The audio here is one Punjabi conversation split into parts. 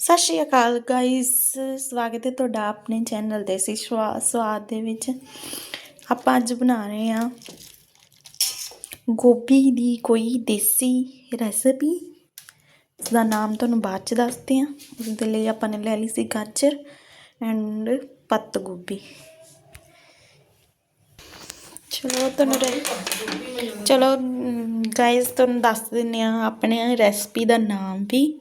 ਸਤਿ ਸ਼੍ਰੀ ਅਕਾਲ ਗਾਇਸ ਸਵਾਗਤ ਹੈ ਤੁਹਾਡਾ ਆਪਣੇ ਚੈਨਲ ਦੇਸੀ ਸਵਾ- ਸਵਾਦ ਦੇ ਵਿੱਚ। ਆਪਾਂ ਅੱਜ ਬਣਾ ਰਹੇ ਹਾਂ ਗੋਭੀ ਦੀ ਕੋਈ ਦੇਸੀ ਰੈਸਪੀ ਦਾ ਨਾਮ ਤੁਹਾਨੂੰ ਬਾਅਦ ਚ ਦੱਸਦੇ ਹਾਂ। ਉਸ ਦੇ ਲਈ ਆਪਾਂ ਨੇ ਲੈ ਲਈ ਸੀ ਗਾਜਰ ਐਂਡ ਪੱਤ ਗੋਭੀ। ਚਲੋ ਤੁਹਾਨੂੰ ਰੇ- ਚਲੋ ਗਾਇਸ ਤੁਹਾਨੂੰ ਦੱਸ ਦਿੰਨੇ ਆ ਆਪਣੇ ਰੈਸਪੀ ਦਾ ਨਾਮ ਵੀ।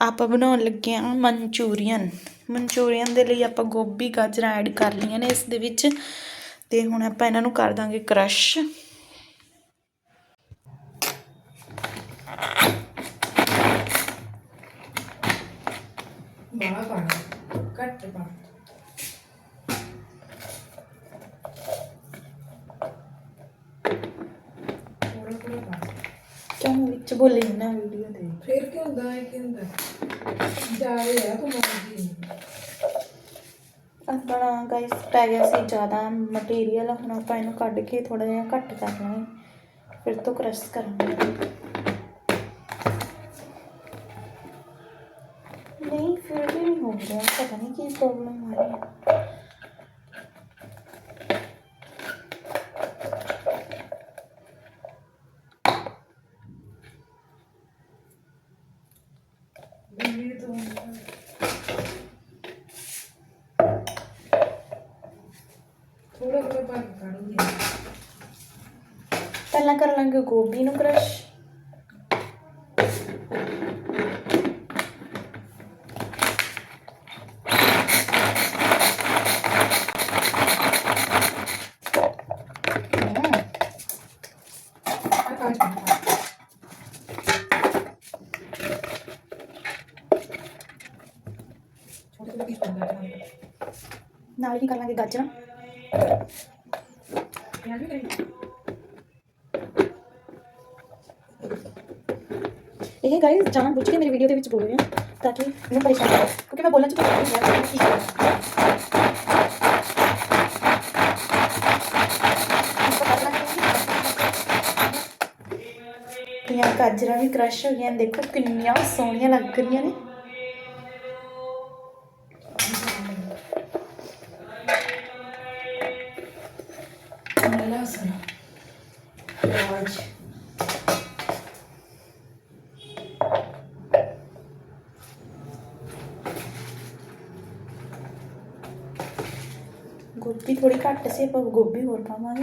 ਆਪਾਂ ਬਣਾਉਣ ਲੱਗੇ ਆ ਮਨਚੂਰੀਅਨ। ਮਨਚੂਰੀਅਨ ਦੇ ਲਈ ਆਪਾਂ ਗੋਭੀ ਗਾਜਰਾਂ ਐਡ ਕਰ ਲਈਆਂ ਨੇ ਇਸ ਦੇ ਵਿੱਚ। ਤੇ ਹੁਣ ਆਪਾਂ ਇਹਨਾਂ ਨੂੰ ਕਰ ਦਾਂਗੇ ਕ੍ਰਸ਼ ਬਾਹਲਾ ਪਾਣਾ ਘੱਟ ਪਾ ਥੋੜਾ ਥੋੜਾ ਪਾ ਕਿਉਂ ਵਿੱਚ ਬੋਲੇ ਨਾ ਵੀਡੀਓ ਦੇ ਫਿਰ ਕੀ ਹੁੰਦਾ ਹੈ ਕੀ ਹੁੰਦਾ? ਜਾਵੇ ਆ ਤੂੰ ਆਪਣਾ ਗਾਇਸ ਪੈ ਗਿਆ ਸੀ ਜ਼ਿਆਦਾ ਮਟੀਰੀਅਲ ਹੁਣ ਆਪਾਂ ਇਹਨੂੰ ਕੱਢ ਕੇ ਥੋੜਾ ਜਿਹਾ ਘੱਟ ਕਰ ਲਾਂਗੇ। ਫਿਰ ਤੋਂ ਕ੍ਰਸ਼ ਕਰਾਂਗੇ। ਨਹੀਂ, ਫਿਰ ਵੀ ਨਹੀਂ ਹੋ ਰਿਹਾ, ਪਤਾ ਨਹੀਂ ਕੀ ਪ੍ਰੋਬਲਮ ਆ ਰਹੀ ਹੈ ਦਿੱਲੀ ਤੋਂ ਥੋੜਾ ਥੋੜਾ ਪਾ ਕੇ ਕਰੂੰਗੀ ਪਹਿਲਾਂ ਕਰ ਲਾਂਗੇ ਗੋਭੀ ਨੂੰ ਕ੍ਰਸ਼ ਆ ਪਾ ਕੇ ਛੋਟੇ ਛੋਟੇ ਪੀਸ ਕਰਨਾ ਹੈ ਨਾਲ ਹੀ ਕਰ ਲਾਂਗੇ ਗਾਜਰਾਂ ਯਾਰ ਵੀ ਕਰੀ ਇਹ ਗਾਇਸ ਜਾਣ ਬੁੱਝ ਕੇ ਮੇਰੀ ਵੀਡੀਓ ਦੇ ਵਿੱਚ ਬੋਲ ਰਹੇ ਆ ਤਾਂ ਕਿ ਇਹਨੂੰ ਪਰੇਸ਼ਾਨ ਨਾ ਕਿਉਂਕਿ ਮੈਂ ਬੋਲਣ ਚ ਕੋਈ ਨਹੀਂ ਹੈ। ਗਾਜਰਾਂ ਵੀ ਕ੍ਰਸ਼ ਹੋ ਗਈਆਂ, ਦੇਖੋ ਕਿੰਨੀਆਂ ਸੋਹਣੀਆਂ ਲੱਗ ਰਹੀਆਂ ਨੇ ਲਸਣ ਪਿਆਜ਼ ਗੋਭੀ ਥੋੜੀ ਘੱਟ ਸੀ ਆਪਾਂ ਗੋਭੀ ਹੋਰ ਪਾਵਾਂਗੇ।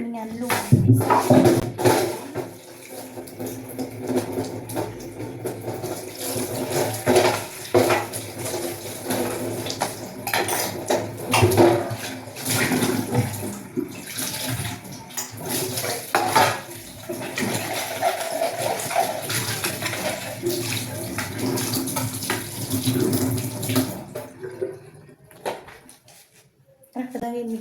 Minha luz. Hasta también mi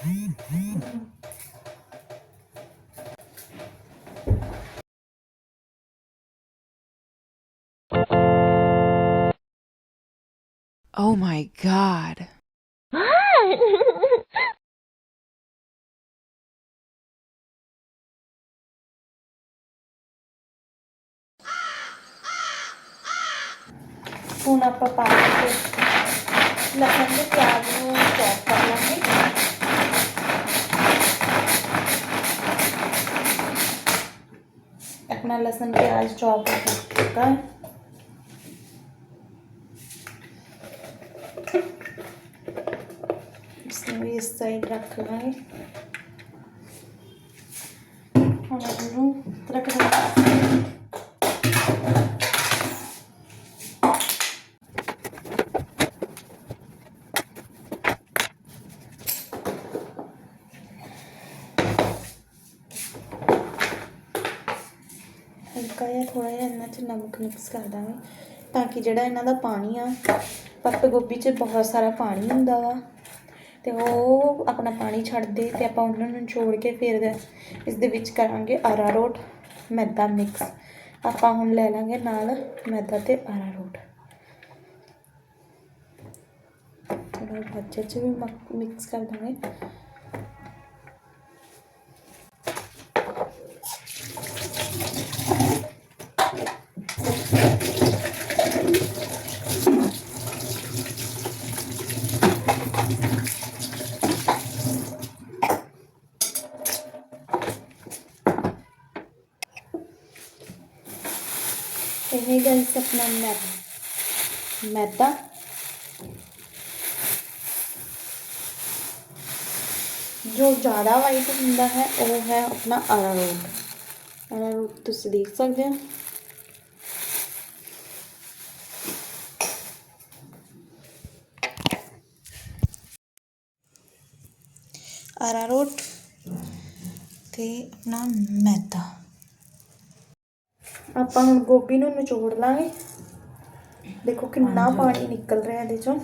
તીખું Oh my God. स्पून आपका पानी से लहसुन के प्याज चॉप करना है अपना लहसुन प्याज चॉप कर चुका है इस साइड रखना है ਹਲਕਾ ਜਿਹਾ ਥੋੜਾ ਜਿਹਾ ਇਹਨਾਂ 'ਚ ਨਮਕ ਮਿਕਸ ਕਰ ਦਾਂਗੇ ਤਾਂ ਕਿ ਜਿਹੜਾ ਇਹਨਾਂ ਦਾ ਪਾਣੀ ਆ ਪੱਤ ਗੋਭੀ 'ਚ ਬਹੁਤ ਸਾਰਾ ਪਾਣੀ ਹੁੰਦਾ ਵਾ। ਤੇ ਉਹ ਆਪਣਾ ਪਾਣੀ ਛੱਡਦੇ ਤੇ ਆਪਾਂ ਉਹਨਾਂ ਨੂੰ ਛੋੜ ਕੇ ਫਿਰ ਇਸ ਦੇ ਵਿੱਚ ਕਰਾਂਗੇ ਅਰਾਰੋਟ ਮੈਦਾ ਮਿਕਸ ਆਪਾਂ ਹੁਣ ਲੈ ਲਾਂਗੇ ਨਾਲ ਮੈਦਾ ਤੇ ਅਰਾਰੋਟ ਥੋੜਾ ਬੱਚੇ 'ਚ ਵੀ ਮਿਕਸ ਕਰ ਦਾਂਗੇ। ਇਹ ਗਾਇਸ ਆਪਣਾ ਮੈਦਾ ਮੈਦਾ ਜੋ ਜ਼ਿਆਦਾ ਵਾਈਟ ਹੁੰਦਾ ਹੈ ਉਹ ਹੈ ਆਪਣਾ ਅਰਾਰੋਟ ਅਰਾਰੋਟ ਤੁਸੀਂ ਦੇਖ ਸਕਦੇ ਹੋ ਅਰਾਰੋਟ ਤੇ ਆਪਣਾ ਮੈਦਾ। ਆਪਾਂ ਹੁਣ ਗੋਭੀ ਨੂੰ ਨਿਚੋੜ ਲਾਂਗੇ। ਦੇਖੋ ਕਿੰਨਾ ਪਾਣੀ ਨਿਕਲ ਰਿਹਾ ਇਹਦੇ ਚੋਂ।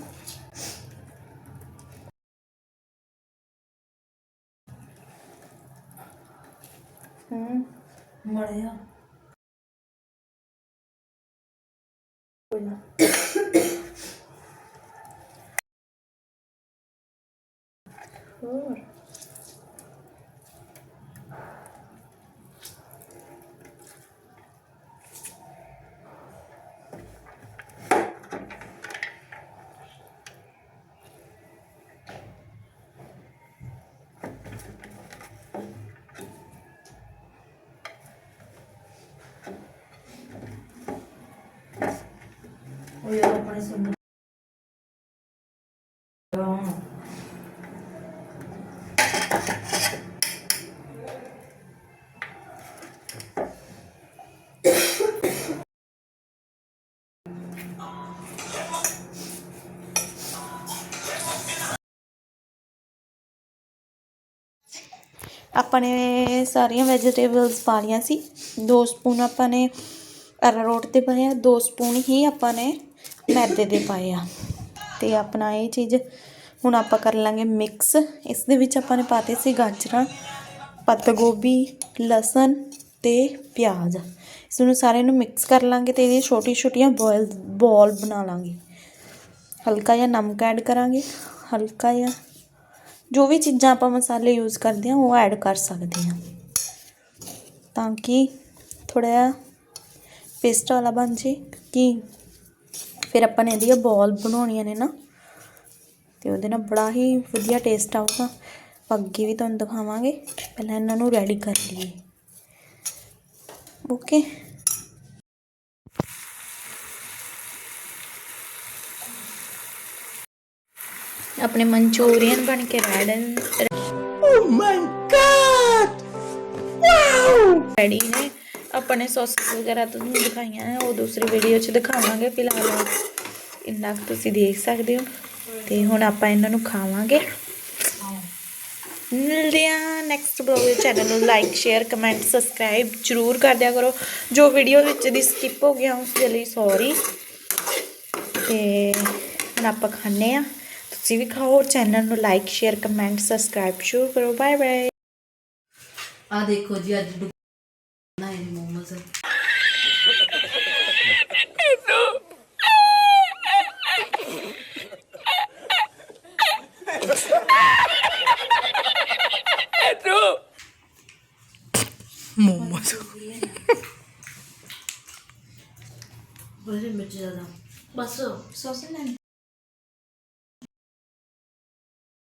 ਹੂੰ। ਮੜਿਆ ਹੋਰ ਉਹ ਯਾਰ ਆਪਣੇ ਸੁਣ ਆਪਾਂ ਨੇ ਸਾਰੀਆਂ ਵੈਜੀਟੇਬਲਸ ਪਾ ਲਈਆਂ ਸੀ। 2 ਸਪੂਨ ਆਪਾਂ ਨੇ ਅਰਾਰੋਟ ਦੇ ਪਾਏ ਆ 2 ਸਪੂਨ ਹੀ ਆਪਾਂ ਨੇ ਮੈਦੇ ਦੇ ਪਾਏ ਆ ਤੇ ਆਪਣਾ ਇਹ ਚੀਜ਼ ਹੁਣ ਆਪਾਂ ਕਰ ਲਾਂਗੇ ਮਿਕਸ ਇਸ ਦੇ ਵਿੱਚ ਆਪਾਂ ਨੇ ਪਾਤੇ ਸੀ ਗਾਜਰਾਂ ਪੱਤ ਗੋਭੀ ਲਸਣ ਤੇ ਪਿਆਜ਼। ਇਸ ਨੂੰ ਸਾਰੇ ਨੂੰ ਮਿਕਸ ਕਰ ਲਾਂਗੇ ਤੇ ਇਹਦੀ ਛੋਟੀ ਛੋਟੀਆਂ ਬੋਇਲ ਬੋਲ ਬਣਾ ਲਾਂਗੇ। ਹਲਕਾ ਜਿਹਾ ਨਮਕ ਐਡ ਕਰਾਂਗੇ, ਹਲਕਾ ਜਿਹਾ ਜੋ ਵੀ ਚੀਜ਼ਾਂ ਆਪਾਂ ਮਸਾਲੇ ਯੂਜ਼ ਕਰਦੇ ਹਾਂ, ਉਹ ਐਡ ਕਰ ਸਕਦੇ ਹਾਂ। ਤਾਂ ਕਿ ਥੋੜਾ ਜਿਹਾ ਪੇਸਟ ਵਾਲਾ ਬਣ ਜੇ, ਕਿ ਫਿਰ ਆਪਾਂ ਨੇ ਇਹਦੀਆਂ ਬੋਲ ਬਣਾਉਣੀਆਂ ਨੇ ਨਾ, ਤੇ ਉਹਦੇ ਨਾਲ ਬੜਾ ਹੀ ਵਧੀਆ ਟੇਸਟ ਆਊਗਾ। ਅੱਗੇ ਵੀ ਤੁਹਾਨੂੰ ਦਿਖਾਵਾਂਗੇ, ਪਹਿਲਾਂ ਇਹਨਾਂ ਨੂੰ ਰੈਡੀ ਕਰ ਲਈਏ। ਓਕੇ ਆਪਣੇ ਮਨਚੂਰੀਅਨ ਬਣ ਕੇ ready oh my God wow ready ਨੇ? ਆਪਾਂ ਨੇ ਸੌਸਸ ਵਗੈਰਾ ਤੁਹਾਨੂੰ ਦਿਖਾਈਆਂ ਹੈ ਉਹ ਦੂਸਰੀ ਵੀਡੀਓ 'ਚ ਦਿਖਾਵਾਂਗੇ ਫਿਲਹਾਲ। ਇੰਨਾ ਕੁ ਤੁਸੀਂ ਦੇਖ ਸਕਦੇ ਹੋ ਤੇ ਹੁਣ ਆਪਾਂ ਇਹਨਾਂ ਨੂੰ ਖਾਵਾਂਗੇ। ਮਿਲਦੇ ਆ ਨੈਕਸਟ ਬਲੌਗ ਚੈਨਲ ਨੂੰ। ਲਾਈਕ ਸ਼ੇਅਰ ਕਮੈਂਟ ਸਬਸਕ੍ਰਾਈਬ ਜਰੂਰ ਕਰ ਦਿਆ ਕਰੋ। ਜੋ ਵੀਡੀਓ ਵਿੱਚ ਦੀ ਸਕਿਪ ਹੋ ਗਿਆ ਉਸ ਦੇ ਲਈ ਸੌਰੀ ਤੇ ਹੁਣ ਆਪਾਂ ਖਾਣੇ ਆ ਤੁਸੀਂ ਵੀ ਖਾਓ ਚੈਨਲ ਨੂੰ ਲਾਈਕ ਸ਼ੇਅਰ ਕਮੈਂਟ ਸਬਸਕ੍ਰਾਈਬ ਸ਼ੁਰੂ ਕਰੋ। ਬਾਏ ਬਾਏ ਆ ਦੇਖੋ ਜੀ ਅੱਜ ਬਣਾਏ ਨੇ ਮੋਮੋਜ਼ ਮੋਮੋਸ। ਬੜੇ ਮਿਰਚ ਜ਼ਿਆਦਾ। ਬਸ। ਸੌਸ ਲੈਣੀ